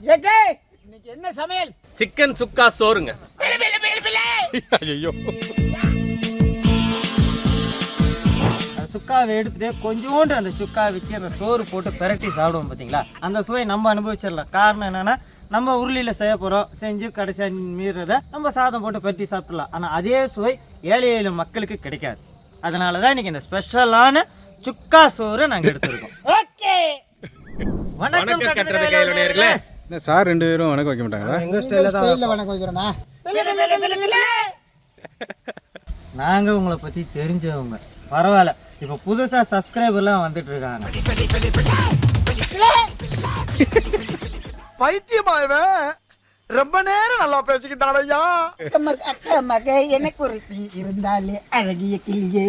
AK இன்னைக்கு என்ன சமையல்? சிக்கன் சுக்கா சோறுங்க. ஐயோ அந்த சுக்காவை எடுத்துட்டு கொஞ்சோண்டு அந்த சுக்கா வச்சு அந்த சோறு போட்டு பிரட்டி சாப்பிடுவோம் பார்த்தீங்களா அந்த சுவை நம்ம அனுபவிச்சிடலாம். காரணம் என்னன்னா நம்ம உருளியில் செய்ய போகிறோம் செஞ்சு கடைசியாக மீறத நம்ம சாதம் போட்டு பிரட்டி சாப்பிடலாம் ஆனால் அதே சுவை ஏழை ஏழு மக்களுக்கு கிடைக்காது. அதனால தான் இன்னைக்கு இந்த ஸ்பெஷலான சுக்கா சோறு நாங்கள் எடுத்திருக்கோம். ஓகே! வணக்கம் கட்டுறது என்ன சார் ரெண்டு பேரும் வணக்கம் வைக்க மாட்டாங்களா? எங்கள் ஸ்டைலில் தான் ஸ்டைல்ல வணக்கம் வைக்கிறோண்ணா நாங்கள் உங்களை பற்றி தெரிஞ்சவங்க. பரவாயில்ல. இப்போ புதுசாக சப்ஸ்கிரைபர்லாம் வந்துட்டு இருக்காங்க. பைத்தியமாயவன் ரொம்ப நேரம் நல்லா பேசிக்கிட்டான் ஐயா. அக்கா மக எனக்கு ஒரு இருந்தாலே அழகிய கிளியே.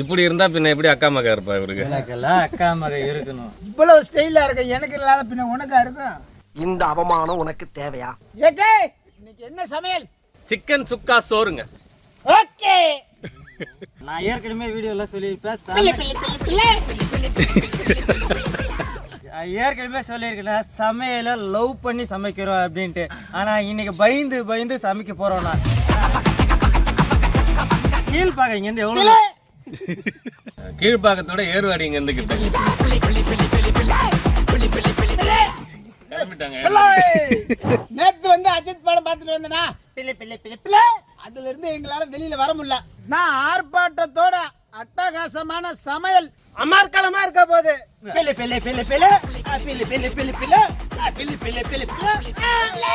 இப்படி இருந்தா பின்ன எப்படி அக்கா மகா இருப்பா இவருக்கு? எனக்கெல்லாம் அக்கா மக இருக்கணும். இவ்வளவு ஸ்டைலா இருக்க? எனக்கு இல்லாத பின்ன உனக்கா இருக்கும் இந்த அவமானம் உனக்கு தேவையா? ஏகே இன்னைக்கு என்ன சமையல்? சிக்கன் சுக்கா சோறுங்க. ஓகே. நான் ஏற்கனவே வீடியோவில் சொல்லியிருப்பேன் ஏற்கனவே சொல்லியிருக்கேன் சமையலை லவ் பண்ணி சமைக்கிறோம் அப்படின்ட்டு. ஆனால் இன்னைக்கு பயந்து பயந்து சமைக்க போகிறோம் நான் கீழ் பார்க்க இங்கேருந்து எவ்வளோ கீழ்ப்பாக்கத்தோட ஏறுவாடி இங்க இருந்து கிட்ட நேத்து வந்து அஜித் படம் பார்த்துட்டு வந்தனா? பிள்ளை பிள்ளை பிள்ளை பிள்ளை. அதுல இருந்து எங்களால வெளியில வர முடியல. நான் ஆர்ப்பாட்டத்தோட அட்டகாசமான சமையல் அமர்க்கலமா இருக்க போது பிள்ளை பிள்ளை பிள்ளை பிள்ளை. ஆ, பிள்ளை பிள்ளை பிள்ளை பிள்ளை. ஆ, பிள்ளை பிள்ளை பிள்ளை பிள்ளை.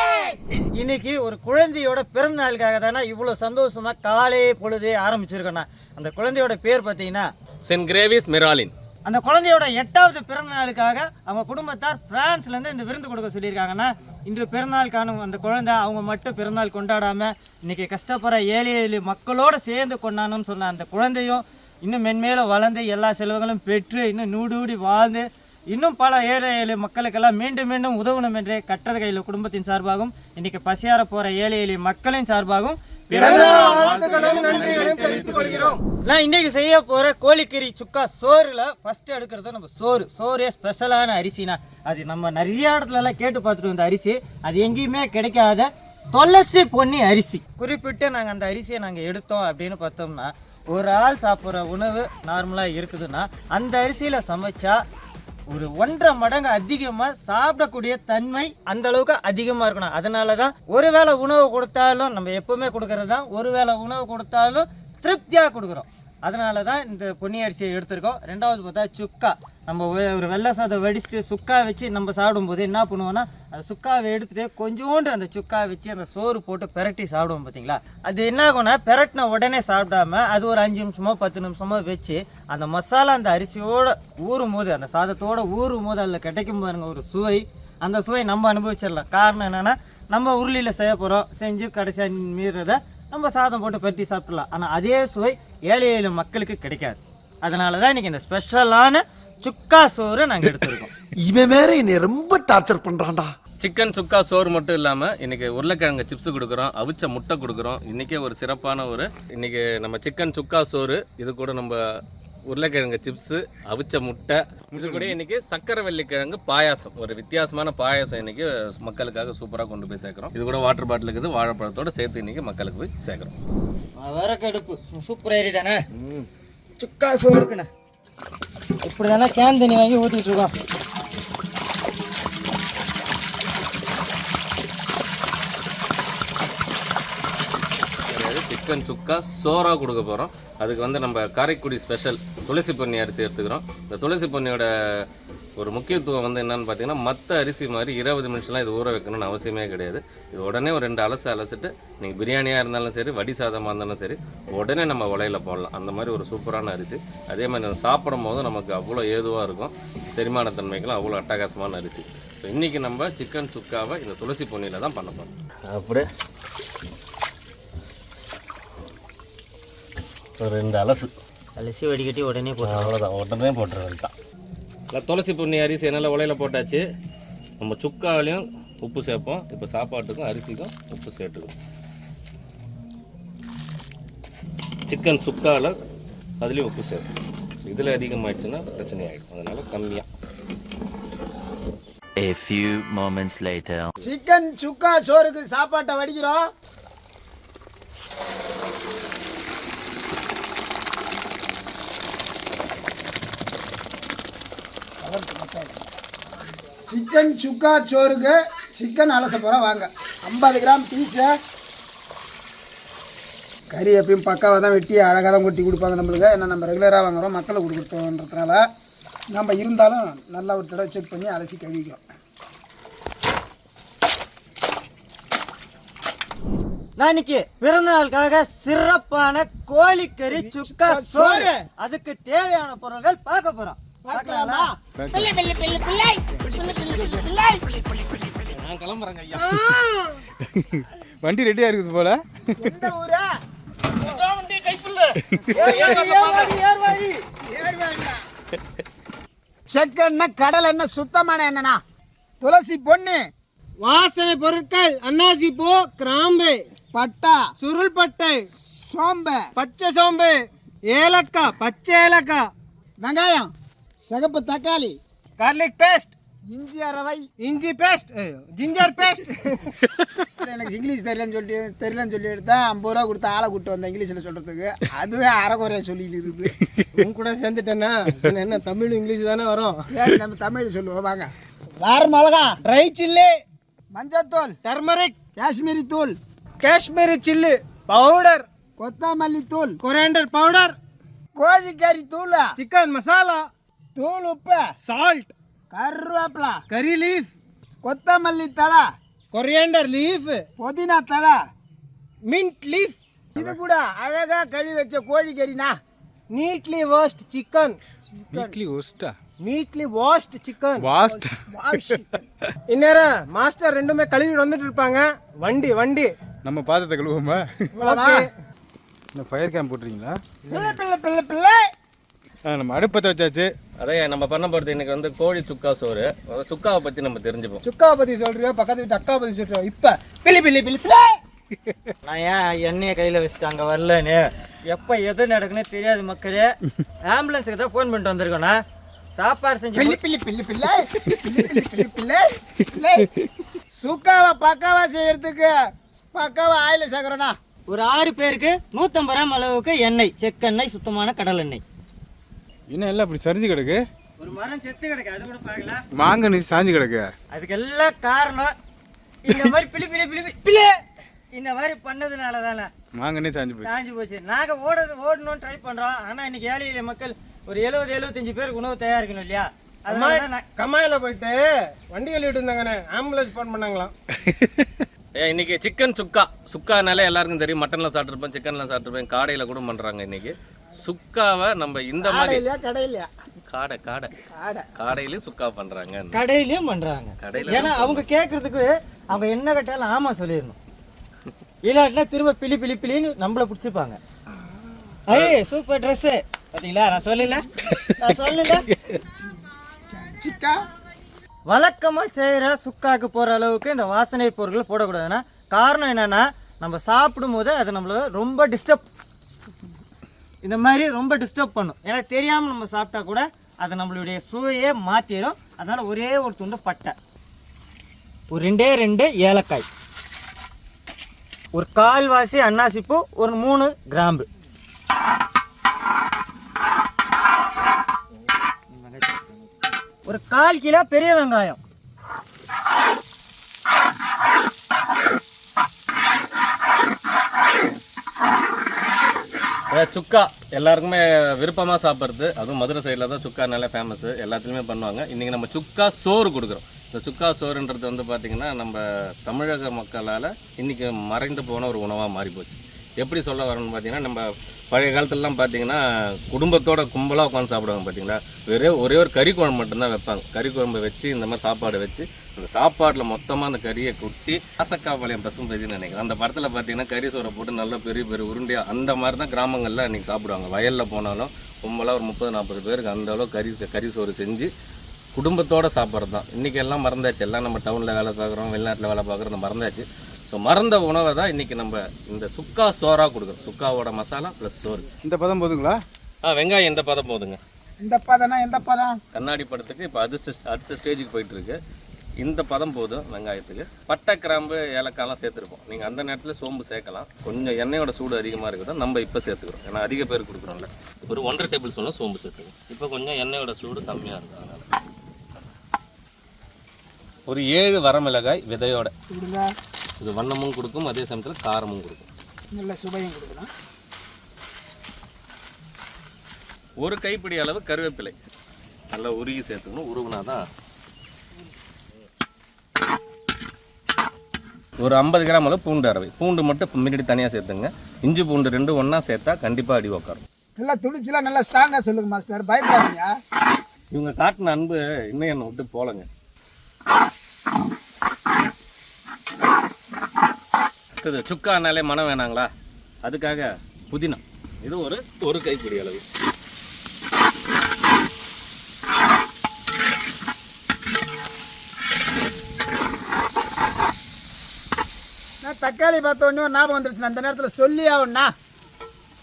இன்னைக்கு ஒரு குழந்தையோட பிறந்த நாளுக்காக தானே இவ்வளோ சந்தோஷமா காலை பொழுதே ஆரம்பிச்சிருக்கோண்ணா அந்த குழந்தையோட பேர் பார்த்தீங்கன்னா சென்ட் கிரேவிஸ் மெராலின். அந்த குழந்தையோட எட்டாவது பிறந்த நாளுக்காக அவங்க குடும்பத்தார் பிரான்ஸ்லேருந்து இந்த விருந்து கொடுக்க சொல்லியிருக்காங்கன்னா இன்று பிறந்தநாள் காணும் அந்த குழந்தை அவங்க மட்டும் பிறந்தநாள் கொண்டாடாம இன்னைக்கு கஷ்டப்படுற ஏழை ஏழை மக்களோட சேர்ந்து கொண்டாடணும்னு சொன்ன அந்த குழந்தையும் இன்னும் மென்மேலும் வளர்ந்து எல்லா செல்வங்களும் பெற்று இன்னும் நூடூடி வாழ்ந்து இன்னும் பல ஏழை ஏழை மக்களுக்கெல்லாம் மீண்டும் மீண்டும் உதவணும் என்றே கட்டத கையில் குடும்பத்தின் சார்பாகவும் இன்னைக்கு பசியார போற ஏழை ஏழை மக்களின் சார்பாகவும் நான் இன்னைக்கு செய்ய போற கோழிக்கறி சுக்கா சோறுல ஃபர்ஸ்ட் எடுக்கிறது நம்ம சோறு. சோறே ஸ்பெஷலான அரிசினா அது நம்ம நிறைய இடத்துல எல்லாம் கேட்டு பார்த்துட்டு வந்த அரிசி. அது எங்கேயுமே கிடைக்காத துளசி பொன்னி அரிசி. குறிப்பிட்டு நாங்கள் அந்த அரிசியை நாங்கள் எடுத்தோம் அப்படின்னு பார்த்தோம்னா ஒரு ஆள் சாப்பிட்ற உணவு நார்மலாக இருக்குதுன்னா அந்த அரிசியில் சமைச்சா ஒரு ஒன்றரை மடங்கு அதிகமாக சாப்பிடக்கூடிய தன்மை அந்த அளவுக்கு அதிகமாக இருக்கணும். அதனால தான் ஒரு வேளை உணவு கொடுத்தாலும் நம்ம எப்பவுமே கொடுக்கறது தான் ஒரு வேளை உணவு கொடுத்தாலும் திருப்தியாக கொடுக்குறோம். அதனால தான் இந்த பொன்னி அரிசியை எடுத்திருக்கோம். ரெண்டாவது பார்த்தா சுக்கா. நம்ம ஒரு வெள்ளை சாதம் வடிச்சுட்டு சுக்கா வச்சு நம்ம சாப்பிடும்போது என்ன பண்ணுவோம்னா அந்த சுக்காவை எடுத்துகிட்டு கொஞ்சோண்டு அந்த சுக்கா வச்சு அந்த சோறு போட்டு பிரட்டி சாப்பிடுவோம் பார்த்தீங்களா? அது என்ன ஆகும்னா பெரட்டின உடனே சாப்பிடாம அது ஒரு அஞ்சு நிமிஷமோ பத்து நிமிஷமோ வச்சு அந்த மசாலா அந்த அரிசியோடு ஊறும் போது அந்த சாதத்தோட ஊறும் போது அதில் கிடைக்கும் பாருங்கள் ஒரு சுவை. அந்த சுவை நம்ம அனுபவிச்சிடலாம். காரணம் என்னென்னா நம்ம உருளியில் செய்ய போகிறோம் செஞ்சு கடைசியாக மீறத நம்ம சாதம் போட்டு பெரட்டி சாப்பிடலாம் ஆனால் அதே சுவை ஏழை ஏழு மக்களுக்கு கிடைக்காது. அதனால தான் இன்னைக்கு இந்த ஸ்பெஷலான சுக்கா சோறு நாங்கள் எடுத்திருக்கோம். இவன் வேற என்னை ரொம்ப டார்ச்சர் பண்றான்டா. சிக்கன் சுக்கா சோறு மட்டும் இல்லாமல் இன்னைக்கு உருளைக்கிழங்கு சிப்ஸ் கொடுக்குறோம் அவிச்ச முட்டை கொடுக்குறோம். இன்றைக்கே ஒரு சிறப்பான ஒரு இன்னைக்கு நம்ம சிக்கன் சுக்கா சோறு இது கூட நம்ம உருளைக்கிழங்கு சிப்ஸு அவிச்ச முட்டை. இது கூட இன்னைக்கு சக்கரை வெள்ளிக்கிழங்கு பாயாசம். ஒரு வித்தியாசமான பாயாசம் இன்னைக்கு மக்களுக்காக சூப்பராக கொண்டு போய் சேர்க்குறோம். இது கூட வாட்டர் பாட்டில் இருக்குது வாழைப்பழத்தோட சேர்த்து இன்னைக்கு மக்களுக்கு போய் சேர்க்குறோம். விறகடுப்பு சூப்பர் ஏரி தானே? சுக்கா சோறு இருக்குண்ணே இப்படி தானே கேன் தண்ணி வாங்கி ஊற்றிட்டு இருக்கோம். சிக்கன் சுக்கா சோறாக கொடுக்க போகிறோம் அதுக்கு வந்து நம்ம காரைக்குடி ஸ்பெஷல் துளசி பொன்னி அரிசி எடுத்துக்கிறோம். இந்த துளசி பொன்னியோட ஒரு முக்கியத்துவம் வந்து என்னன்னு பார்த்தீங்கன்னா மற்ற அரிசி மாதிரி இருபது நிமிஷம்லாம் இது ஊற வைக்கணும்னு அவசியமே கிடையாது. இது உடனே ஒரு ரெண்டு அலசு அலசிட்டு நீங்கள் பிரியாணியாக இருந்தாலும் சரி வடி சாதமாக இருந்தாலும் சரி உடனே நம்ம உலையில் போடலாம். அந்த மாதிரி ஒரு சூப்பரான அரிசி. அதே மாதிரி நம்ம சாப்பிடும் போது நமக்கு அவ்வளோ ஏதுவாக இருக்கும். செரிமானத்தன்மைக்கெல்லாம் அவ்வளோ அட்டகாசமான அரிசி. ஸோ இன்றைக்கி நம்ம சிக்கன் சுக்காவை இந்த துளசி பொன்னியில் தான் பண்ண போகிறோம் அப்படியே ஒரு ரெண்டு அலசு. அலசி வடிகட்டி உடனே போதும் அவ்வளோதான் உடனே போட்டுறது தான் இல்லை துளசி பொன்னி அரிசி என்னால் உலையில போட்டாச்சு. நம்ம சுக்காவிலையும் உப்பு சேர்ப்போம். இப்போ சாப்பாட்டுக்கும் அரிசிக்கும் உப்பு சேர்த்துக்கும் சிக்கன் சுக்காவில் அதுலேயும் உப்பு சேர்ப்போம். இதில் அதிகமாகிடுச்சுன்னா பிரச்சனை ஆகிடும் அதனால் கம்மியாக A few moments later. Chicken sukka சோறுக்கு சாப்பாட்டை வடிக்கிறோம். சிக்கன் சுக்கா சோறுக்கு சிக்கன் அலச போகிறோம் வாங்க. ஐம்பது கிராம் பீஸு கறி எப்பயும் பக்காவாக தான் வெட்டி அழகாக தான் கொட்டி கொடுப்பாங்க நம்மளுக்கு. ஏன்னா நம்ம ரெகுலராக வாங்குறோம் மக்களுக்கு கொடுக்குறோன்றதுனால நம்ம இருந்தாலும் நல்லா ஒரு தடவை செக் பண்ணி அலசி கழுவிக்கிறோம் நான் இன்னைக்கு பிறந்த நாளுக்காக சிறப்பான கோழிக்கறி சுக்கா சோறு. அதுக்கு தேவையான பொருட்கள் பார்க்க போறோம். பார்க்கலாமா நான் கிளம்புறேங்க ஐயா வண்டி ரெடியாக இருக்குது போல எந்த ஊரா செக்கெண்ணெய் கடல் எண்ணெய் சுத்தமான எண்ணெய்ண்ணா துளசி பொண்ணு வாசனை பொருட்கள் அன்னாசி பூ கிராம்பு பட்டா சுருள் பட்டை சோம்பு பச்சை சோம்பு ஏலக்காய் பச்சை ஏலக்காய் வெங்காயம் சிகப்பு தக்காளி. கார்லிக் பேஸ்ட் இஞ்சி அரவை இஞ்சி பேஸ்ட் ஜிஞ்சர் பேஸ்ட் எனக்கு இங்கிலீஷ் தெரியலன்னு சொல்லிட்டு தெரியலன்னு சொல்லி எடுத்தா ஐம்பது ரூபா கொடுத்து ஆளை கூட்டு வந்தேன் இங்கிலீஷில் சொல்கிறதுக்கு அதுவே அரைக்குறையா சொல்லிட்டு இருக்குது. உன் கூட சேர்ந்துட்டேன்னா என்ன தமிழ் இங்கிலீஷ் தானே வரும்? சரி நம்ம தமிழ் சொல்லுவோம் வாங்க. வேற மிளகா. ட்ரை சில்லி மஞ்சத்தூள். டர்மரிக் காஷ்மீரி தூள். காஷ்மீரி சில்லி பவுடர் கொத்தமல்லி தூள். கொரியாண்டர் பவுடர் கோழிக்கறி தூள். சிக்கன் மசாலா தூள் உப்பு சால்ட் கருவேப்பிலை. கறி லீஃப் கொத்தமல்லி தழை. கொரியாண்டர் லீஃப் புதினா தழை. மின்ட் லீஃப் இது கூட அழகா கழுவி வச்ச கோழிக்கறினா நீட்லி வாஷ்ட் சிக்கன் வீக்லி ஒஸ்டா நீட்லி வாஷ்ட் சிக்கன் வாஸ்ட் இந்நேரம் மாஸ்டர் ரெண்டுமே கழுவி வந்துட்டு இருப்பாங்க. வண்டி வண்டி. நம்ம பாத்திரத்தை கழுவோமா இந்த ஃபயர் கேம்ப் போட்டுறீங்களா பிள்ளை பிள்ளை பிள்ளை பிள்ளை. நம்ம அடுப்பத்தை வச்சாச்சு. அதே நம்ம பண்ண போகிறது இன்னைக்கு வந்து கோழி சுக்கா சோறு. சுக்காவை பற்றி நம்ம தெரிஞ்சுப்போம். சுக்காவை பற்றி சொல்றியோ? பக்கத்து வீட்டு அக்கா பற்றி சொல்றியோ? இப்போ. பிலி பிலி பிலி நான் ஏன் எண்ணெயை கையில் வச்சுட்டு அங்கே வரலன்னு? எப்போ எது நடக்குன்னு தெரியாது மக்களே. ஆம்புலன்ஸுக்கு தான் ஃபோன் பண்ணிட்டு வந்திருக்கோண்ணா சாப்பாடு செஞ்சு பில்லி பில்லி பில்லி பிள்ளை. பில்லி பிள்ளை பிள்ளை சுக்காவை பக்காவாக செய்கிறதுக்கு பக்காவாக ஆயில் சேர்க்குறோண்ணா ஒரு ஆறு பேருக்கு நூற்றம்பது ரூபாய் அளவுக்கு எண்ணெய் செக்கெண்ணெய் சுத்தமான கடல் எண்ணெய் என்ன எல்லாம் இப்படி சரிஞ்சு கிடக்கு? ஒரு மரம் செத்து கிடக்கு அது கூட பார்க்கல. மாங்க நீ சாஞ்சு கிடக்கு. அதுக்கு எல்லாம் காரணம் இந்த மாதிரி பிளி பிளி பிளி பிளி- இந்த மாதிரி பண்ணதுனால தானே மாங்கன்னே சாஞ்சு போய் காஞ்சி போச்சு. நாங்கள் ஓட ஓடணும்னு ட்ரை பண்ணுறோம் ஆனால் இன்னைக்கு ஏழை எளிய மக்கள் ஒரு எழுபது எழுபத்தஞ்சு பேருக்கு உணவு தயாரிக்கணும் இல்லையா? அதனால கம்மாயில போயிட்டு வண்டி கழுவிட்டு இருந்தாங்கண்ணே. Ambulance phone பண்ணாங்களாம். இன்னைக்கு சிக்கன் சுக்கா. சுக்கானாலே எல்லாருக்கும் தெரியும். மட்டனில் சாப்பிட்ருப்பேன் சிக்கனில் சாப்பிட்ருப்பேன் காடையில் கூட பண்ணுறாங்க இன்னைக்கு. சுக்காவை நம்ம இந்த மாதிரி கடையிலையா கடையிலையா? காடை காடை. காடை. காடையிலையும் சுக்கா பண்ணுறாங்க கடையிலயும் பண்ணுறாங்க கடையில ஏன்னா அவங்க கேட்கறதுக்கு அவங்க என்ன கேட்டாலும் ஆமாம் சொல்லிடணும். இல்லாட்டினா திரும்ப பிளி பிளி பிளின்னு நம்மளை பிடிச்சிப்பாங்க. ஐய் சூப்பர் ட்ரெஸ்ஸு பார்த்தீங்களா நான் சொல்லல. நான் சொல்லல. சிக்கா? வழக்கமாக செய்கிற சுக்காக்கு போகிற அளவுக்கு இந்த வாசனை பொருட்கள் போடக்கூடாதுன்னா காரணம் என்னென்னா நம்ம சாப்பிடும்போது அது நம்மள ரொம்ப டிஸ்டர்ப் இந்த மாதிரி ரொம்ப டிஸ்டர்ப் பண்ணும். ஏன்னா தெரியாமல் நம்ம சாப்பிட்டா கூட அதை நம்மளுடைய சுவையே மாற்றிடும் அதனால் ஒரே ஒரு துண்டு பட்டை. ஒரு ரெண்டே ரெண்டு ஏலக்காய். ஒரு கால்வாசி அன்னாசிப்பூ ஒரு மூணு கிராம்பு. ஒரு கால் கிலோ பெரிய வெங்காயம். அதாவது சுக்கா. எல்லாருக்குமே விருப்பமாக சாப்பிட்றது. அதுவும் மதுரை சைடில் தான் சுக்கா நல்லா ஃபேமஸு எல்லாத்துலேயுமே பண்ணுவாங்க. இன்றைக்கி நம்ம சுக்கா சோறு கொடுக்குறோம். இந்த சுக்கா சோறுன்றது வந்து பார்த்திங்கன்னா நம்ம தமிழக மக்களால் இன்றைக்கி மறைந்து போன ஒரு உணவாக மாறி போச்சு. எப்படி சொல்ல வரணும்னு பார்த்தீங்கன்னா நம்ம பழைய காலத்துலலாம் பார்த்தீங்கன்னா குடும்பத்தோட கும்பலாக உட்காந்து சாப்பிடுவாங்க பார்த்தீங்களா வெறும் ஒரே ஒரு கறி குழம்பு மட்டும்தான் வைப்பாங்க. கறி குழம்பு வச்சு இந்த மாதிரி சாப்பாடு வச்சு அந்த சாப்பாட்டில் மொத்தமாக அந்த கறியை கொட்டி ஆசக்காபாளையம் பசும்பதினு நினைக்கிறேன். அந்த படத்தில் பார்த்தீங்கன்னா கறி சோறை போட்டு நல்லா பெரிய பெரிய உருண்டையாக அந்த மாதிரி தான் கிராமங்களில் அன்றைக்கி சாப்பிடுவாங்க. வயலில் போனாலும் கும்பலாக ஒரு முப்பது நாற்பது பேருக்கு அந்த அளவு கறி கறி சோறு செஞ்சு குடும்பத்தோட சாப்பிட்றது தான் இன்றைக்கி எல்லாம் மறந்தாச்சு. எல்லாம் நம்ம டவுனில் வேலை பார்க்குறோம் வெளிநாட்டில் வேலை பார்க்குறோம் மறந்தாச்சு. ஸோ மறந்த உணவை தான் இன்றைக்கி நம்ம இந்த சுக்கா சோறாக கொடுக்குறோம். சுக்காவோட மசாலா ப்ளஸ் சோறு. இந்த பதம் போதுங்களா? ஆ வெங்காயம் எந்த பதம் போதுங்க? இந்த பதம்னா எந்த பதம்? கண்ணாடி படத்துக்கு இப்போ அது அடுத்த ஸ்டேஜுக்கு போயிட்டு இருக்கு. இந்த பதம் போதும் வெங்காயத்துக்கு. பட்டை கிராம்பு ஏலக்காய்லாம் சேர்த்துருப்போம். நீங்கள் அந்த நேரத்தில் சோம்பு சேர்க்கலாம். கொஞ்சம் எண்ணெயோட சூடு அதிகமாக இருக்குது நம்ம இப்போ சேர்த்துக்கிறோம். ஏன்னா அதிக பேர் கொடுக்குறோம்ல. ஒரு ஒன்றரை டேபிள் ஸ்பூனில் சோம்பு சேர்த்துக்கணும் இப்போ கொஞ்சம் எண்ணெயோட சூடு கம்மியாக இருக்குது அதனால் ஒரு ஏழு வரமிளகாய் விதையோட. இது வண்ணமும் கொடுக்கும் அதே சமயத்தில் காரமும் கொடுக்கும். நல்ல சுவையும் கொடுக்கணும் ஒரு கைப்பிடி அளவு கருவேப்பிலை. நல்லா உருகி சேர்த்துக்கணும். உருகுனா தான் ஒரு ஐம்பது கிராம் அளவு பூண்டு அரவை பூண்டு மட்டும் முன்னாடி தனியாக சேர்த்துங்க. இஞ்சி பூண்டு ரெண்டும் ஒன்றா சேர்த்தா கண்டிப்பாக அடி உக்காரும். நல்லா துணிச்சலாம் நல்லா ஸ்ட்ராங்காக சொல்லுங்க மாஸ்டர் பயப்படாதீங்க. இவங்க காட்டின அன்பு இன்னும் என்னை விட்டு போலங்க. அடுத்தது சுக்கானாலே மனம் வேணாங்களா? அதுக்காக புதினா. இது ஒரு ஒரு கைப்பிடி அளவு. தக்காளி பார்த்த உடனே ஒரு ஞாபகம் வந்துருச்சு அந்த நேரத்தில் சொல்லி ஆகணும்னா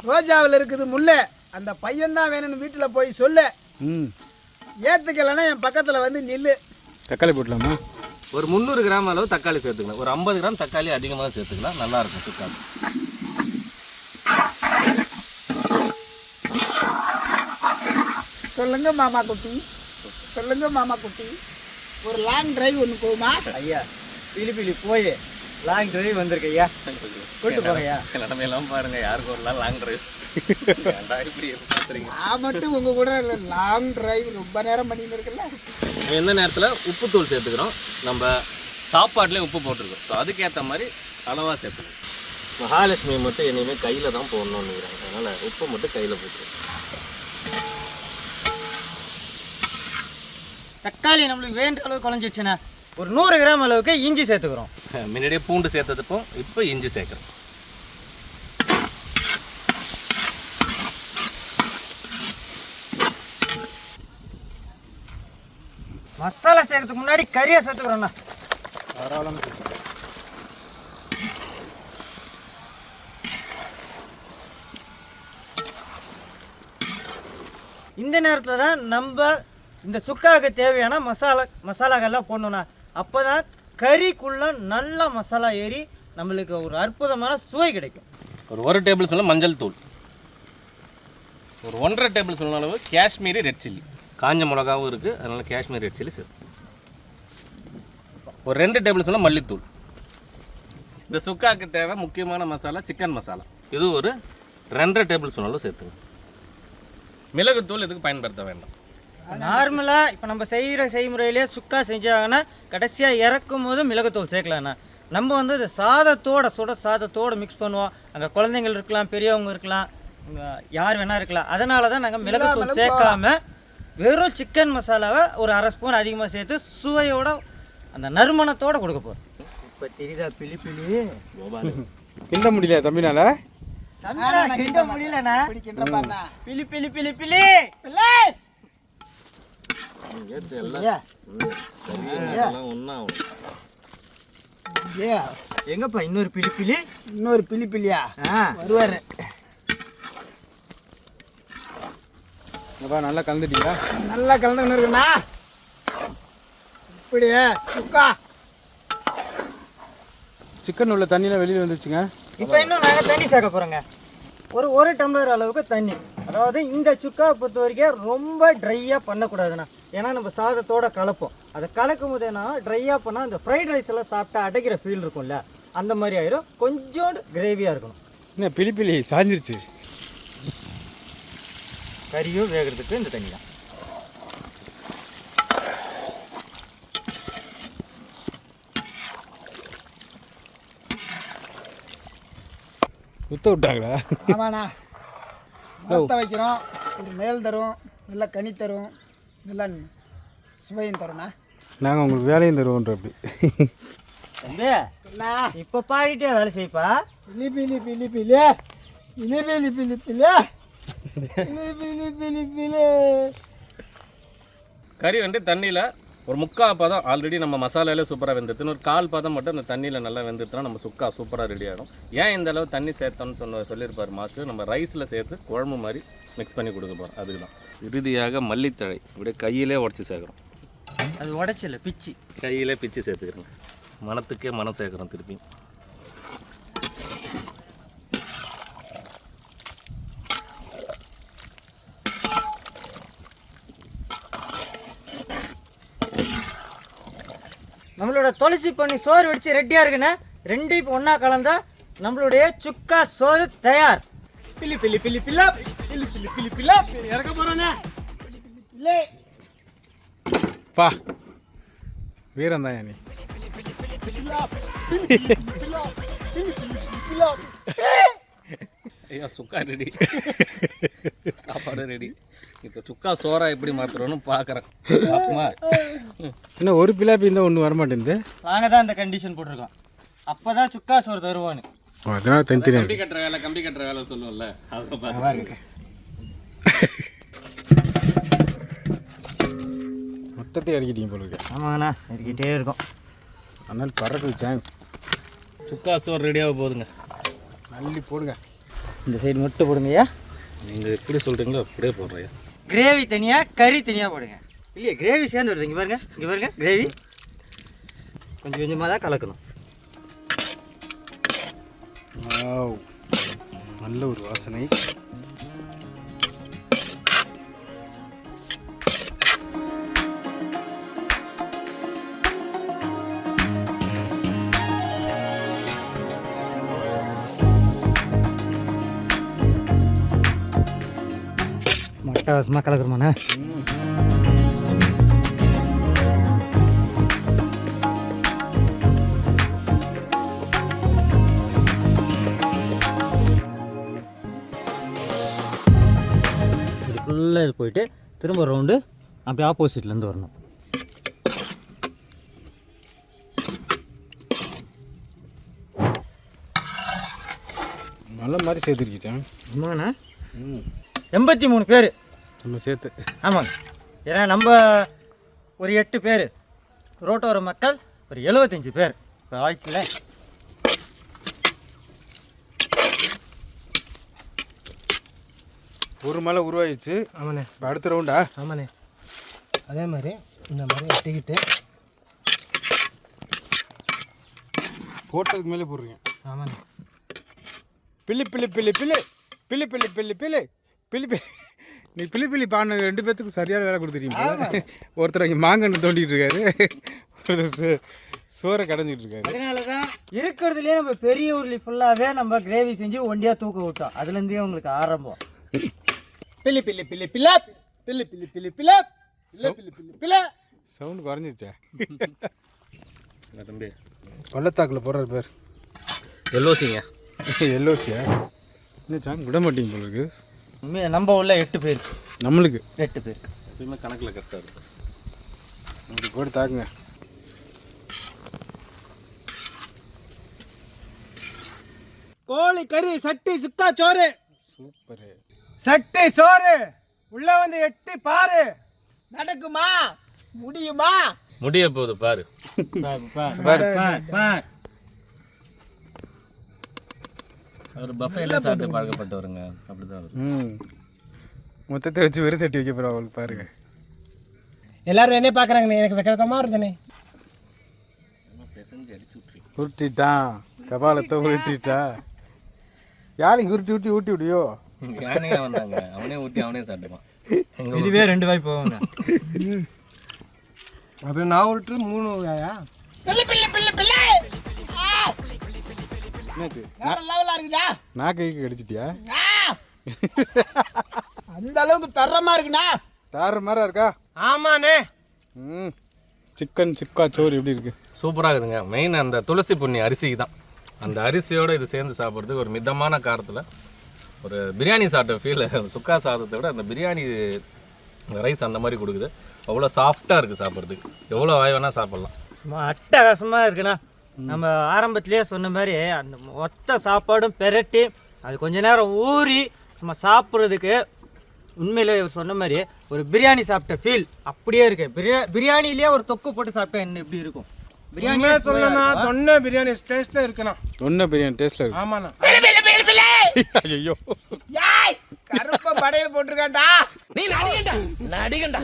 ரோஜாவில் இருக்குது முல்லை. அந்த பையன்தான் வேணும்னு வீட்டில் போய் சொல்லு. ம். ஏற்றுக்கலைன்னா என் பக்கத்தில் வந்து நில்லு. தக்காளி போட்டலாமா ஒரு முந்நூறு கிராம் அளவு தக்காளி சேர்த்துக்கலாம். ஒரு ஐம்பது கிராம் தக்காளி அதிகமாக சேர்த்துக்கலாம். நல்லா இருக்கும் சுக்கால் சொல்லுங்க மாமா குட்டி. சொல்லுங்க மாமா குட்டி. ஒரு லாங் டிரைவ் ஒன்று போகுமா? ஐயா பிலி பிலி போய். லாங் டிரைவ் வந்திருக்கு ஐயா கூட்டு போங்க ஐயா நிலமையெல்லாம் பாருங்க யாருக்கு ஒரு நாள் லாங் டிரைவ் இப்படி பார்த்துறீங்க நான் மட்டும் உங்கள் கூட லாங் டிரைவ் ரொம்ப நேரம் பண்ணின்னு இருக்கல எந்த நேரத்தில் உப்புத்தூள் சேர்த்துக்கிறோம்? நம்ம சாப்பாட்டிலே உப்பு போட்டிருக்கோம். ஸோ அதுக்கேற்ற மாதிரி அளவாக சேர்த்துக்கணும். மகாலட்சுமி மட்டும் இனிமேல் கையில் தான் போடணும்னுங்கிறாங்க. அதனால் உப்பு மட்டும் கையில் போட்டுருக்கோம் தக்காளி நம்மளுக்கு வேண்ட அளவு குழஞ்சிச்சுண்ணா ஒரு நூறு கிராம் அளவுக்கு இஞ்சி சேர்த்துக்கிறோம். முன்னாடியே பூண்டு சேர்த்ததுப்போம் இப்போ இஞ்சி சேர்க்குறோம். மசாலா சேர்க்கறதுக்கு முன்னாடி கறியை சேர்த்துக்கிறோண்ணா இந்த நேரத்தில் தான் நம்ம இந்த சுக்காவுக்கு தேவையான மசாலா மசாலாக்கள்லாம் போடணுண்ணா அப்போ தான் கறிக்குள்ளே நல்ல மசாலா ஏறி நம்மளுக்கு ஒரு அற்புதமான சுவை கிடைக்கும். ஒரு ஒரு டேபிள் ஸ்பூன் மஞ்சள் தூள். ஒரு ஒன்றரை டேபிள் ஸ்பூன் அளவு காஷ்மீரி ரெட் சில்லி. காஞ்ச மிளகாவும் இருக்குது அதனால் காஷ்மீரி ரெட் சில்லி சேர்த்து. ஒரு ரெண்டு டேபிள் ஸ்பூன் மல்லித்தூள். இந்த சுக்காக்கு தேவை முக்கியமான மசாலா சிக்கன் மசாலா. இது ஒரு ரெண்டரை டேபிள் ஸ்பூன் அளவு சேர்த்துங்க மிளகுத்தூள் இதுக்கு பயன்படுத்த வேண்டாம். நார்மலாக இப்போ நம்ம செய்கிற செய்முறையிலே சுக்கா செஞ்சாங்கன்னா கடைசியாக இறக்கும் போது மிளகுத்தூள் சேர்க்கலாண்ணா. நம்ம வந்து இது சாதத்தோட சுட சாதத்தோட மிக்ஸ் பண்ணுவோம். அங்கே குழந்தைங்கள் இருக்கலாம் பெரியவங்க இருக்கலாம் யார் வேணா இருக்கலாம். அதனால தான் நாங்கள் மிளகுத்தூள் சேர்க்காம வெறும் சிக்கன் மசாலாவை ஒரு அரை ஸ்பூன் அதிகமாக சேர்த்து சுவையோட அந்த நறுமணத்தோட கொடுக்க போகிறோம் இப்போ தெரியுதா பிளி பிளி கிண்ட முடியல தம்பினால? கிண்ட முடியலண்ணா. பிளி பிளி பிளி பிளி பிள்ளை ஏ எங்கப்பா இன்னொரு பிளி இன்னொரு ஆ. வருவார். நல்லா கலந்துட்டீங்களா? நல்லா கலந்துன்னு இருக்குண்ணா. இப்படியே சுக்கா. சிக்கன் உள்ள தண்ணியில் வெளியில் வந்துச்சுங்க இப்போ இன்னும் நாங்கள் தண்ணி சேர்க்க போகிறோங்க ஒரு ஒரு டம்ளர் அளவுக்கு தண்ணி. அதாவது இந்த சுக்கா பொறுத்த வரைக்கும் ரொம்ப ட்ரையாக பண்ணக்கூடாதுண்ணா. ஏன்னா நம்ம சாதத்தோட கலப்போம். அதை கலக்கும் போதேனா ட்ரையாக பண்ணால் அந்த ஃப்ரைட் ரைஸ் எல்லாம் சாப்பிட்டா அடைக்கிற ஃபீல் இருக்கும்ல. அந்த மாதிரி ஆயிரும். கொஞ்சோண்டு கிரேவியாக இருக்கணும். என்ன பிலி பிலி சாஞ்சிருச்சு. கறியும் வேகிறதுக்கு இந்த தண்ணி தான் குத்த விட்டாங்களா? ஆமாண்ணா. வளர்த்த வைக்கிறோம். ஒரு மேல் தரும் நல்லா கனி தரும் நல்லா சுவையும் தரும்ண்ணா. நாங்கள் உங்களுக்கு வேலையும் தருவோன்ற அப்படி. தம்பி இப்போ பாடிட்டே வேலை செய்ப்பா. இலிபி இலிபி இலிபிலே இலிபி இலிபி இலிபிலே இலிபி இலிபி இலிபிலே கறி வந்து தண்ணியில் ஒரு முக்கால் பதம் ஆல்ரெடி நம்ம மசாலாலே சூப்பராக வெந்துடுது ஒரு கால் பதம் மட்டும் அந்த தண்ணியில் நல்லா வெந்துட்டுனா நம்ம சுக்கா சூப்பராக ரெடி ஆகிடும் ஏன் இந்த அளவு தண்ணி சேர்த்தோம்னு சொன்ன சொல்லியிருப்பார் மாஸ்டர் நம்ம ரைஸில் சேர்த்து குழம்பு மாதிரி மிக்ஸ் பண்ணி கொடுக்க போகிறோம் அதுக்கு தான் இறுதியாக மல்லித்தழை. இப்படியே கையிலே உடச்சி சேர்க்குறோம். அது உடைச்சல பிச்சு. கையிலே பிச்சு சேர்த்துக்கிறேங்க மனத்துக்கே மனம் சேர்க்குறோம் திருப்பி நம்மளோட துளசி பண்ணி சோறு வடிச்சு ரெடியாக இருக்குண்ணே ரெண்டு இப்போ ஒன்றா கலந்தா நம்மளுடைய சுக்கா சோறு தயார். பில்லி பில்லி பில்லி பில்லா பில்லி பில்லி பில்லி பில்லா. இறக்க போறானே. இல்லை. பா. வீரம் தான் நீ ஐயா சுக்கா ரெடி. சாப்பாடு ரெடி. இப்போ சுக்கா சோறா எப்படி மாற்றுறோன்னு பார்க்குறேன் பார்ப்போமா இன்னும் ஒரு பிலாப்பி இருந்தால் ஒன்றும் வரமாட்டேங்குது? நாங்கள் தான் இந்த கண்டிஷன் போட்டிருக்கோம். அப்போ தான் சுக்கா சோறு தருவான்னு. அதனால தனித்தனியாக கம்பி கட்டுற வேலை கம்பி கட்டுற வேலை சொல்லுவோம்ல. அதை பார்த்து மொத்தத்தை இறக்கிட்டீங்க போல இருக்கு. ஆமாங்கண்ணா இருக்கிட்டே இருக்கும். அதனால் பறக்குது சேங் சுக்கா சோறு ரெடியாக போகுதுங்க. அள்ளி போடுங்க. இந்த சைடு மட்டும் போடுங்கய்யா. நீங்கள் எப்படி சொல்கிறீங்களோ அப்படியே போடுறேன் கிரேவி தனியாக கறி தனியாக போடுங்க. இல்லையா கிரேவி சேர்ந்து வருது. இங்கே பாருங்க இங்கே பாருங்க கிரேவி கொஞ்சம் கொஞ்சமாக தான் கலக்கணும். வாவ். நல்ல ஒரு வாசனை. மட்டவாசமாக கலக்குறோமாண்ணா? இது ஃபுல்லாக இது போயிட்டு திரும்ப ரவுண்டு அப்படியே ஆப்போசிட்லேருந்து வரணும். நல்ல மாதிரி சேர்த்துருக்கீச்சான் ஆமாங்கண்ணா எண்பத்தி மூணு பேர். நம்ம சேர்த்து. ஆமாங்க. ஏன்னா நம்ம ஒரு எட்டு பேர் ரோட்டோர மக்கள் ஒரு எழுபத்தஞ்சு பேர். இப்போ ஆயிடுச்சுல? ஒரு மலை உருவாயிடுச்சு. ஆமாண்ணே. இப்போ அடுத்த ரவுண்டா ஆமாண்ணே. அதே மாதிரி இந்த மாதிரி ஒட்டிக்கிட்டு போட்டதுக்கு மேலே போடுறீங்க. ஆமாண்ணே. பில்லி பில்லி பில்லி பில்லி. பில்லி பில்லி பில்லி பில்லி. பில்லி பில்லி. நீ பில்லி பில்லி பாடின ரெண்டு பேத்துக்கும் சரியான வேலை கொடுத்துருக்கீங்க ஒருத்தர் அங்கே மாங்கன்று தோண்டிட்டு இருக்காரு. ஒருத்தர் சோ- சோறை கடைஞ்சிட்டு இருக்காரு. அதனால தான் இருக்கிறதுலே நம்ம பெரிய உருளி ஃபுல்லாகவே நம்ம கிரேவி செஞ்சு ஒண்டியாக தூக்க விட்டோம். அதுலேருந்தே உங்களுக்கு ஆரம்பம். பில்லி பில்லி பில்லி பில்லா பில்லி பில்லி பில்லி பில்லா பில்லி பில்லி பில்லி பில்லா சவுண்டு குறைஞ்சிச்சா என்ன தம்பி? பள்ளத்தாக்கில் போடுற பேர். எல்லோசிங்க எல்லோசியா என்ன சாங்? விட மாட்டீங்க போல இருக்கு. உண்மையா நம்ம உள்ள எட்டு பேருக்கு. நம்மளுக்கு? எட்டு பேருக்கு. எப்பயுமே கணக்கில் கரெக்டாக இருக்கும். இப்படி போட்டு தாக்குங்க. கோழி கறி சட்டி சுக்கா சோறு. சூப்பரு. சட்டி சோறு. உள்ள வந்து எட்டி பாரு. நடக்குமா? முடியுமா? முடிய போகுது பாரு பார், பார், பார். அவர் பஃபேல சாப்பிட்டு பழக்கப்பட்டவருங்க. அப்படிதான் ம். மொத்தத்தை வச்சு வெறும் சட்டி வைக்க போகிறோம் அவளுக்கு பாருங்க. எல்லாரும் என்ன பார்க்குறாங்கண்ணே எனக்கு வெக்க வெக்கமாக இருந்தேனே உருட்டிட்டான் கபாலத்தை உருட்டிட்டா? யாருக்கு உருட்டி உருட்டி ஊட்டி விடியோ யானே வந்தாங்க. அவனே ஊட்டி அவனே எங்க இதுவே ரெண்டு வாய் போவாங்க அப்போ நான் விட்டு மூணு வாயா? பில்லி பில்லி பில்லி பில்லி என்னாச்சு வேற லெவலா இருக்குதா? நாக்கு கீக்கு கடிச்சிட்டியா? ஆ! அந்த அளவுக்கு தரமா இருக்குண்ணா. தாறு மாதிரி இருக்கா? ஆமாண்ணே. ம். சிக்கன் சிக்கா சோறு எப்படி இருக்கு? சூப்பராக இருக்குதுங்க. மெயின் அந்த துளசி பொன்னி அரிசி தான். அந்த அரிசியோடு இது சேர்ந்து சாப்பிட்றதுக்கு ஒரு மிதமான காரத்தில் ஒரு பிரியாணி சாப்பிட்ட ஃபீல் சுக்கா சாதத்தை விட அந்த பிரியாணி ரைஸ் அந்த மாதிரி கொடுக்குது. அவ்வளோ சாஃப்டாக இருக்குது சாப்பிட்றதுக்கு. எவ்வளோ வாய் வேணால் சாப்பிட்லாம். சும்மா அட்டகாசமாக இருக்குண்ணா. நம்ம ஆரம்பத்திலேயே சொன்ன மாதிரி அந்த மொத்த சாப்பாடும் பெரட்டி அது கொஞ்ச நேரம் ஊறி சும்மா சாப்பிட்றதுக்கு உண்மையிலே இவர் சொன்ன மாதிரி ஒரு பிரியாணி சாப்பிட்ட ஃபீல் அப்படியே இருக்கு. பிரியா பிரியாணிலேயே ஒரு தொக்கு போட்டு சாப்பிட்டா என்ன எப்படி இருக்கும்? பிரியாணி சொல்லணும்னா தொன்னை பிரியாணி டேஸ்ட்டில் இருக்குண்ணா ஒன்றும் பிரியாணி டேஸ்ட்டில் இருக்கு. ஆமாண்ணா. ஐயோ யாய்! கருப்ப படையல் போட்டிருக்காண்டா நீ நடிகண்டா நடிகண்டா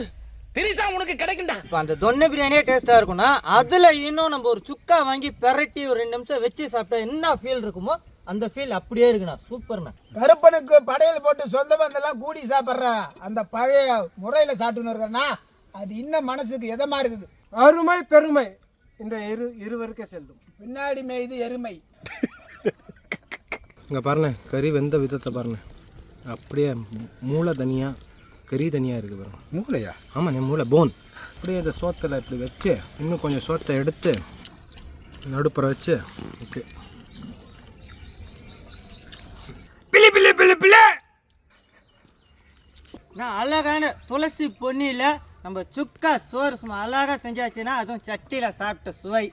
திரிசா உனக்கு கிடைக்கும்டா? இப்போ அந்த தொன்னை பிரியாணியே டேஸ்ட்டாக இருக்கும்னா அதில் இன்னும் நம்ம ஒரு சுக்கா வாங்கி பெரட்டி ஒரு ரெண்டு நிமிஷம் வச்சு சாப்பிட்டா என்ன ஃபீல் இருக்குமோ அந்த ஃபீல் அப்படியே இருக்குண்ணா. சூப்பர்ண்ணா. கருப்பனுக்கு படையல் போட்டு சொந்த பந்தெல்லாம் கூடி சாப்பிட்ற அந்த பழைய முறையில சாப்பிட்டுன்னு இருக்கறனா அது இன்னும் மனசுக்கு எதமா இருக்குது? அருமை பெருமை. இந்த இரு இருவருக்கே செல்லும். பின்னாடி மேய்து எருமை. இங்கே பாருண்ணே கறி வெந்த விதத்தை பாருண்ணே. அப்படியே மூளை தனியாக கறி தனியாக இருக்குது பாருங்க. மூளையா? ஆமாண்ணே மூளை போன் அப்படியே இந்த சோத்தில் இப்படி வச்சு இன்னும் கொஞ்சம் சோத்தை எடுத்து நடுப்புற வச்சு ஓகே. பிள்ளை பிள்ளை பிள்ளை பிள்ளை! நான் அழகான துளசி பொன்னியில் நம்ம சுக்கா சோறு சும்மா அழகாக செஞ்சாச்சுன்னா அதுவும் சட்டியில் சாப்பிட்ட சுவை.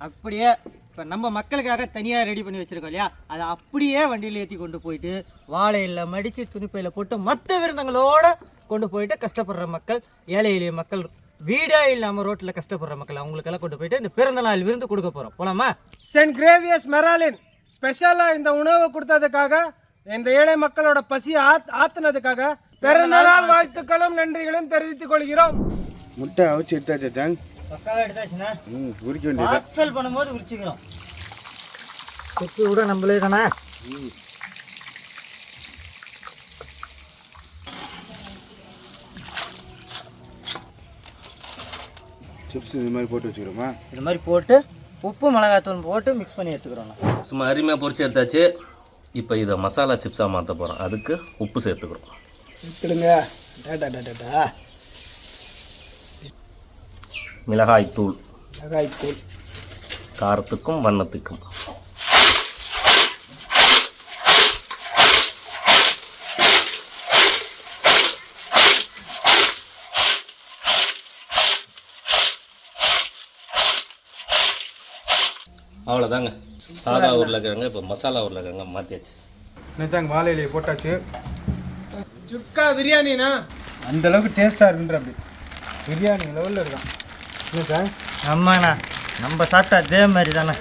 அப்படியே இப்போ நம்ம மக்களுக்காக தனியாக ரெடி பண்ணி வச்சுருக்கோம் இல்லையா? அதை அப்படியே வண்டியில் ஏற்றி கொண்டு போயிட்டு வாழையில் மடித்து துணிப்பையில் போட்டு மற்ற விருந்தங்களோட கொண்டு போயிட்டு கஷ்டப்படுற மக்கள் ஏழை எளிய மக்கள் வீடே இல்லாமல் ரோட்டில் கஷ்டப்படுற மக்கள் அவங்களுக்கெல்லாம் கொண்டு போயிட்டு இந்த பிறந்த நாள் விருந்து கொடுக்க போகிறோம் போலாமா? சென்ட் கிரேவியஸ் மெராலின் ஸ்பெஷலாக இந்த உணவு கொடுத்ததுக்காக இந்த ஏழை மக்களோட பசி ஆத் ஆத்துனதுக்காக பிறந்தநாள் வாழ்த்துக்களும் நன்றிகளும் தெரிவித்துக் கொள்கிறோம். முட்டை அவிச்சு எடுத்தாச்சா பக்காவாக எடுத்தாச்சுன்னா ம் உரிக்க வேண்டியது. பார்சல் பண்ணும்போது உரிச்சிக்கிறோம். சுற்றி விட நம்மளே தானே? சிப்ஸ் இந்த மாதிரி போட்டு வச்சுக்கிறோமா? இது மாதிரி போட்டு உப்பு மிளகாத்தூள் போட்டு மிக்ஸ் பண்ணி எடுத்துக்கிறோம் சும்மா அருமையாக பொரிச்சு எடுத்தாச்சு. இப்போ இதை மசாலா சிப்ஸாக மாற்ற போகிறோம் அதுக்கு உப்பு சேர்த்துக்கிறோம். எடுத்துடுங்க டேட்டா டேட்டா மிளகாய் தூள் மிளகாய் தூள் காரத்துக்கும் வண்ணத்துக்கும். அவ்வளோதாங்க சாதா உருளைக்கிழங்கு இப்போ மசாலா உருளைக்கிழங்க மாற்றியாச்சு நினைச்சாங்க வாழை இலையை போட்டாச்சு? சுக்கா பிரியாணினா? அந்த அளவுக்கு டேஸ்ட்டாக இருக்குன்ற அப்படி. பிரியாணி லெவலில் இருக்கான். என்ன சார் ஆமாண்ணா நம்ம சாப்பிட்டா அதே மாதிரி தானே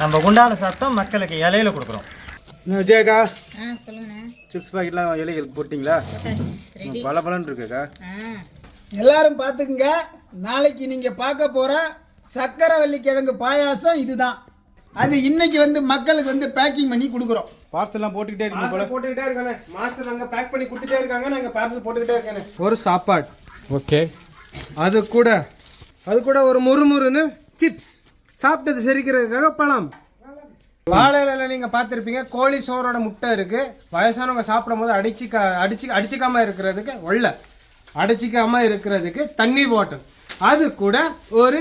நம்ம குண்டால சாப்பிட்டோம் மக்களுக்கு இலையில கொடுக்குறோம். விஜயக்கா சிப்ஸ் பாக்கெட்லாம் இலைகளுக்கு போட்டிங்களா? ரெடி பல பலன்னு இருக்குக்கா எல்லாரும் பார்த்துக்குங்க. நாளைக்கு நீங்க பார்க்க போற சக்கரவள்ளி கிழங்கு பாயாசம் இதுதான். அது இன்னைக்கு வந்து மக்களுக்கு வந்து பேக்கிங் பண்ணி கொடுக்குறோம். பார்சல்லாம் போட்டுக்கிட்டே இருக்கீங்க போல. பார்சல் போட்டுக்கிட்டே இருக்கானே. மாஸ்டர் அங்கே பேக் பண்ணி கொடுத்துட்டே இருக்காங்க நாங்கள் பார்சல் போட்டுக்கிட்டே இருக்கானே. ஒரு சாப்பாடு. ஓகே அது கூட அது கூட ஒரு முறுமுறுன்னு சிப்ஸ் சாப்பிட்டது செரிக்கிறதுக்காக பழம். வாழையில நீங்கள் பார்த்துருப்பீங்க கோழி சோறோட முட்டை இருக்குது வயசானவங்க சாப்பிடும் போது அடிச்சிக்க அடிச்சு அடிச்சிக்காம இருக்கிறதுக்கு ஒல்ல. அடிச்சிக்காம இருக்கிறதுக்கு தண்ணீர் பாட்டில் அது கூட ஒரு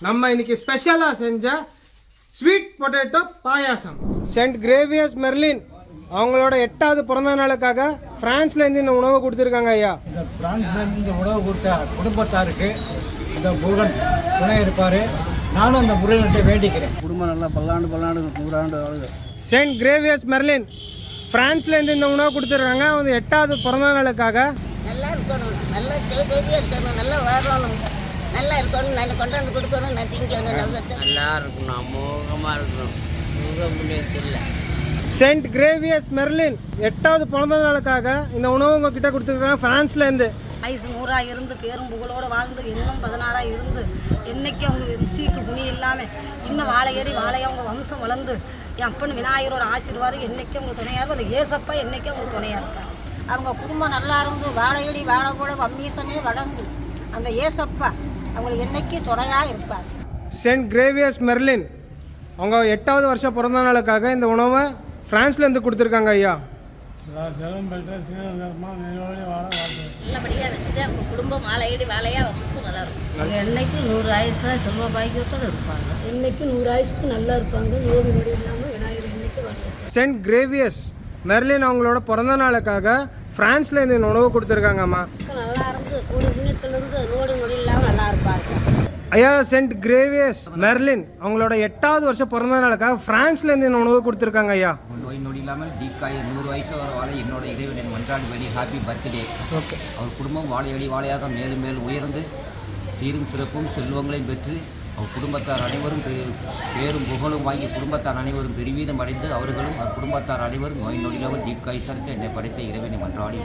நம்ம இன்னைக்கு ஸ்பெஷலாக செஞ்ச ஸ்வீட் பொட்டேட்டோ பாயாசம். சென்ட் கிரேவியஸ் மெர்லின் அவங்களோட எட்டாவது பிறந்த நாளுக்காக பிரான்ஸ்லேருந்து இந்த உணவை கொடுத்துருக்காங்க ஐயா. இந்த பிரான்ஸ்ல இந்த உணவு கொடுத்த குடும்பத்தாருக்கு இந்த முருகன் துணை இருப்பார். நானும் அந்த முருகன்கிட்ட வேண்டிக்கிறேன். குடும்பம் நல்லா பல்லாண்டு பல்லாண்டு நூறாண்டு வாழ்க. செயின்ட் கிரேவியஸ் மெர்லின் பிரான்ஸ்லேருந்து இந்த உணவு கொடுத்துருக்காங்க. அவங்க எட்டாவது பிறந்த நாளுக்காக நல்லா இருக்கணும். நல்லா தேவையாக இருக்கணும். நல்லா வரணும். நல்லா இருக்கணும். நான் கொண்டாந்து கொடுக்கணும். நான் திங்கணும். நல்லா இருக்கணும். அமோகமாக இருக்கணும். செயின்ட் கிரேவியஸ் மெர்லின் எட்டாவது பிறந்த நாளுக்காக இந்த உணவு உங்ககிட்ட கொடுத்துருக்காங்க. பிரான்ஸ்லேருந்து வயசு நூறாக இருந்து பேரும் புகழோடு வாழ்ந்து இன்னும் பதினாறாக இருந்து என்னைக்கு அவங்க சீக்கு துணி இல்லாமல் இன்னும் வாழையடி வாழையா அவங்க வம்சம் வளர்ந்து என் அப்பன் விநாயகரோட ஆசீர்வாதம் என்னைக்கு அவங்க துணையாக இருக்கும் அந்த ஏசப்பா என்னைக்கு அவங்க துணையாக இருப்பாங்க அவங்க குடும்பம் நல்லா இருந்து வாழையடி வாழை கூட வம்மீசமே வளர்ந்து அந்த ஏசப்பா அவங்களுக்கு என்னைக்கு துணையாக இருப்பார். செயின்ட் கிரேவியஸ் மெர்லின் அவங்க எட்டாவது வருஷம் பிறந்த நாளுக்காக இந்த உணவை பிரான்ஸ்லேருந்து கொடுத்துருக்காங்க ஐயா. நல்லபடியாக வச்சு அவங்க குடும்பம் வாழையடி வாழையாக வம்சம் வளரும் அவங்க என்னைக்கு நூறு ஆயுசா செல்வ பாக்கியத்தோடு இருப்பாங்க. என்னைக்கு நூறு ஆயுசுக்கு நல்லா இருப்பாங்க நோவி நொடி இல்லாமல் விநாயகர் என்னைக்கு வரணும் செயின்ட் கிரேவியஸ் மெர்லின் அவங்களோட பிறந்த நாளுக்காக பிரான்ஸ்லேருந்து இந்த உணவு கொடுத்துருக்காங்கம்மா. நல்லா இருந்து கூடி புண்ணியத்திலிருந்து நோடு நொடி இல்லாமல் நல்லா இருப்பாங்க. ஐயா சென்ட் கிரேவியஸ் மெர்லின் அவங்களோட எட்டாவது வருஷம் பிறந்த நாளுக்காக பிரான்ஸ்லேருந்து இந்த உணவு கொடுத்துருக்காங்க ஐயா. இல்லாமல் டீக்காய் நூறு வயசு வர வாழை என்னோட இறைவனின் மன்றாடு வேண்டி ஹாப்பி பர்த்டே ஓகே அவர் குடும்பம் வாழையடி வாழையாக மேலும் மேலும் உயர்ந்து சீரும் சிறப்பும் செல்வங்களையும் பெற்று அவர் குடும்பத்தார் அனைவரும் பெரு- பேரும் புகழும் வாங்கி குடும்பத்தார் அனைவரும் பெருவீதம் அடைந்து அவர்களும் அவர் குடும்பத்தார் அனைவரும் நோய் நொடி இல்லாமல் டீப் காய்ச்சலுக்கு என்னை படைத்த இறைவனை மன்றாடி.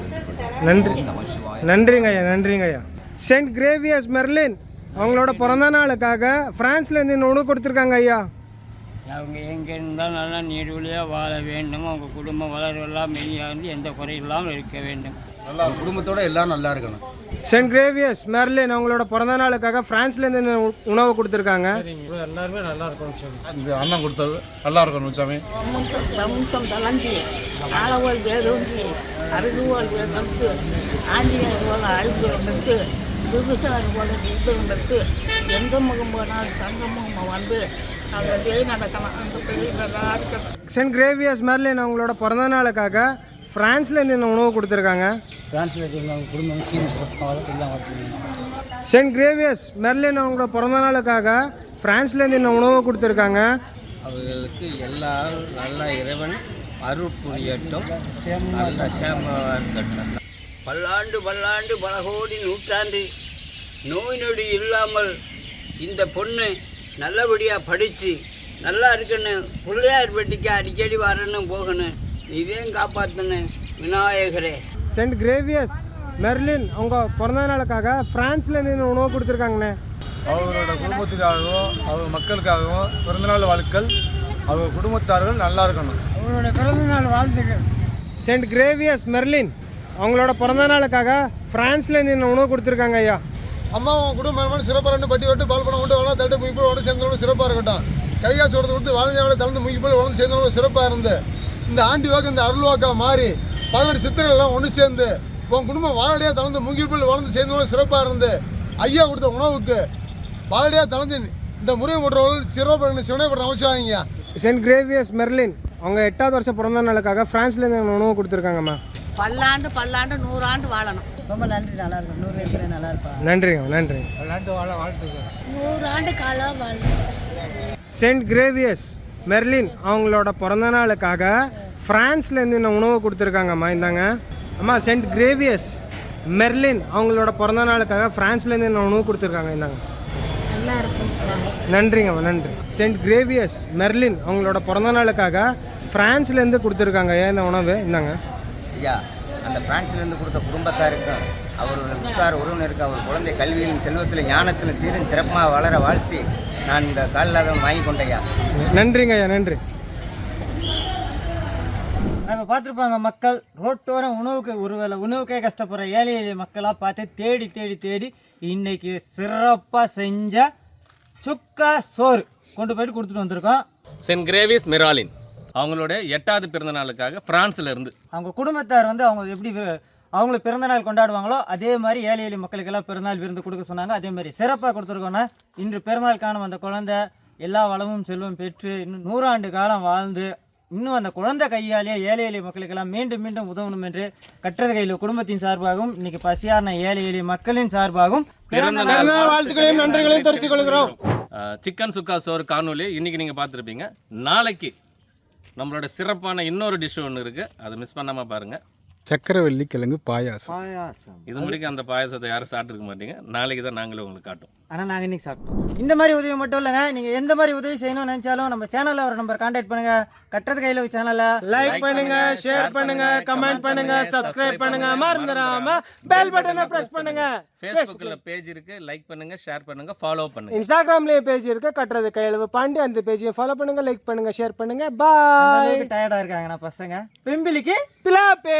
நன்றி. நன்றிங்க ஐயா நன்றிங்க ஐயா. சென்ட் கிரேவியஸ் மெர்லின் அவங்களோட பிறந்த நாளுக்காக பிரான்ஸ்லேருந்து இந்த உணவு கொடுத்துருக்காங்க ஐயா. அவங்க எங்கே இருந்தாலும் நல்லா நீடுவழியாக வாழ வேண்டும் அவங்க குடும்பம் வளரெல்லாம் மெய்யாக இருந்து எந்த குறையில்லாமல் இருக்க வேண்டும் நல்லா குடும்பத்தோட எல்லாம் நல்லா இருக்கணும் சென்ட் கிரேவியஸ் மெர்லின் அவங்களோட பிறந்த நாளுக்காக பிரான்ஸ்லேருந்து இந்த உ- உணவு கொடுத்துருக்காங்க எல்லாருமே நல்லா இருக்கணும் சொல்லி இந்த அண்ணன் கொடுத்தது நல்லா இருக்கணும் சாமி வம்சம் தளர்ந்து ஆளவோல் வேரூன்றி அருகுவோல் வந்து ஆஞ்சநேயர் போல அழுகுறம் பெற்று விவசாயம் போல பெற்று எந்த முகம் போனாலும் தங்க முகம் வந்து சென்ட் கிரேவியஸ் மெர்லின் அவங்களோட பிறந்த நாளுக்காக பிரான்ஸ்லேருந்து இந்த உணவு கொடுத்துருக்காங்க? சென்ட் கிரேவியஸ் மெர்லின் அவங்களோட பிறந்த நாளுக்காக பிரான்ஸ்லேருந்து இந்த உணவு கொடுத்துருக்காங்க? அவர்களுக்கு எல்லாரும் நல்ல இறைவன் அருள் புரியட்டும். நல்ல இருக்கட்டும். பல்லாண்டு பல்லாண்டு பல கோடி நூற்றாண்டு நோய் நொடி இல்லாமல் இந்த பொண்ணு நல்லபடியாக படித்து நல்லா இருக்கணும் பிள்ளையார் பெட்டிக்கு அடிக்கடி வரணும் போகணும். இதையும் காப்பாற்றணும் விநாயகரே. சென்ட் கிரேவியஸ் மெர்லின் அவங்க பிறந்த நாளுக்காக பிரான்ஸ்லேருந்து இந்த உணவு கொடுத்துருக்காங்கண்ணே. அவரோட குடும்பத்துக்காகவும் அவர் மக்களுக்காகவும் பிறந்தநாள் வாழ்க்கள் அவங்க குடும்பத்தார்கள் நல்லா இருக்கணும். அவங்களோட பிறந்த நாள் வாழ்த்துக்கள். சென்ட் கிரேவியஸ் மெர்லின் அவங்களோட பிறந்த நாளுக்காக பிரான்ஸ்லேருந்து இந்த உணவு கொடுத்துருக்காங்க ஐயா. அம்மா உன் குடும்பம் சிறப்பாக ரெண்டு பட்டி விட்டு பால் பணம் கொண்டு வரலாம் தட்டு முகிப்போல் உடனே சேர்ந்தவங்களும் சிறப்பாக இருக்கட்டும். கைகாசு கொடுத்து கொடுத்து வாழ்ந்தாங்கள தளர்ந்து முகிப்போல் உடனே சேர்ந்தவங்களும் சிறப்பாக இருந்து. இந்த ஆண்டி வாக்கு இந்த அருள் வாக்கா மாறி பதினெட்டு சித்திரை எல்லாம் ஒன்று சேர்ந்து உன் குடும்பம் வாழடியாக தளர்ந்து முகிப்போல் வளர்ந்து சேர்ந்தவங்களும் சிறப்பாக இருந்து. ஐயா கொடுத்த உணவுக்கு வாழடியாக தளர்ந்து இந்த முறை முற்றவர்கள் சிறப்பு சிவனைப்பட்ட அமைச்சாங்க சென்ட் கிரேவியஸ் மெர்லின் அவங்க எட்டாவது வருஷம் பிறந்த நாளுக்காக பிரான்ஸ்லேருந்து இந்த உணவு கொடுத்துருக்காங்கம்மா. பல்லாண்டு பல்லாண்டு நூறாண்டு வாழணும். ரொம்ப நன்றி நல்லா இருக்கும். நூறு வயசுல நல்லா இருப்பா. நன்றிங்க நன்றி விளையாட்டு வாழ நூறாண்டு காலம் சென்ட் கிரேவியஸ் மெர்லின் அவங்களோட பிறந்த நாளுக்காக ஃப்ரான்ஸ்லேருந்து இந்த உணவு கொடுத்துருக்காங்கம்மா இந்தாங்க. அம்மா சென்ட் கிரேவியஸ் மெர்லின் அவங்களோட பிறந்த நாளுக்காக ஃப்ரான்ஸ்லேருந்து இந்த உணவு கொடுத்துருக்காங்க இந்தாங்க. நன்றிங்கம்மா நன்றி. சென்ட் கிரேவியஸ் மெர்லின் அவங்களோட பிறந்த நாளுக்காக ஃப்ரான்ஸ்லேருந்து கொடுத்துருக்காங்க ஏன் இந்த உணவு இந்தாங்க. ஐயா அந்த பிரான்சிலிருந்து கொடுத்த குடும்பத்தாருக்கும் அவர் உற்றார் உறவினருக்கு அவர் குழந்தை கல்வியிலும் செல்வத்திலும் ஞானத்திலும் சீரும் சிறப்பாக வளர வாழ்த்தி நான் இந்த காலில் வாங்கி கொண்டையா. நன்றிங்க ஐயா நன்றி. நம்ம பார்த்துருப்பாங்க மக்கள் ரோட்டோரம் உணவுக்கு ஒருவேளை உணவுக்கே கஷ்டப்படுற ஏழை எளிய மக்களாக பார்த்து தேடி தேடி தேடி இன்னைக்கு சிறப்பாக செஞ்ச சுக்கா சோறு கொண்டு போயிட்டு கொடுத்துட்டு வந்திருக்கோம். சென்ட் கிரேவிஸ் மெராலின் அவங்களோட எட்டாவது பிறந்த நாளுக்காக பிரான்ஸ்ல இருந்து. அவங்க குடும்பத்தார் வந்து அவங்க எப்படி அவங்களுக்கு பிறந்தநாள் கொண்டாடுவாங்களோ அதே மாதிரி ஏழை எளிய மக்களுக்கெல்லாம் பிறந்தநாள் விருந்து கொடுக்க சொன்னாங்க. அதே மாதிரி சிறப்பாக கொடுத்துருக்கோன்னா இன்று பிறந்தநாள் காணும் அந்த குழந்தை எல்லா வளமும் செல்வம் பெற்று இன்னும் நூறாண்டு காலம் வாழ்ந்து இன்னும் அந்த குழந்தை கையாலேயே ஏழை எளிய மக்களுக்கெல்லாம் மீண்டும் மீண்டும் உதவணும் என்று கட்டுறது கையில் குடும்பத்தின் சார்பாகவும் இன்னைக்கு பசியார்ன ஏழை எளிய மக்களின் சார்பாகவும் வாழ்த்துக்களையும் நன்றிகளையும் தெரிவித்துக் கொள்கிறோம். சிக்கன் சுக்கா சோறு காணொலி இன்னைக்கு நீங்கள் பார்த்துருப்பீங்க. நாளைக்கு நம்மளோட சிறப்பான இன்னொரு டிஷ் ஒன்று இருக்குது அதை மிஸ் பண்ணாமல் பாருங்கள் சக்கரவள்ளி கிழங்கு பாயாசம். பாயாசம். இது முடிக்க அந்த பாயசத்தை யாரும் சாப்பிட்ருக்க மாட்டீங்க. நாளைக்கு தான் நாங்களே உங்களுக்கு காட்டும். ஆனால் நாங்கள் இன்றைக்கி சாப்பிட்டோம். இந்த மாதிரி உதவி மட்டும் இல்லைங்க. நீங்கள் எந்த மாதிரி உதவி செய்யணும்னு நினச்சாலும் நம்ம சேனலில் ஒரு நம்பர் கான்டாக்ட் பண்ணுங்கள் கட்டுறது கையில் சேனலை லைக் பண்ணுங்க ஷேர் பண்ணுங்க கமெண்ட் பண்ணுங்க சப்ஸ்கிரைப் பண்ணுங்க மறந்துடாம பெல் பட்டனை பிரஸ் பண்ணுங்க. ஃபேஸ்புக்கில் பேஜ் இருக்குது லைக் பண்ணுங்கள் ஷேர் பண்ணுங்கள் ஃபாலோ பண்ணுங்கள் இன்ஸ்டாகிராம்லயே பேஜ் இருக்கு கட்டுறது கையளவு பாண்டி. அந்த பேஜையும் ஃபாலோ பண்ணுங்க லைக் பண்ணுங்க ஷேர் பண்ணுங்க. பாய் டயர்டாக இருக்காங்கண்ணா பசங்க. பெம்பிலிக்கு பிலாப்பே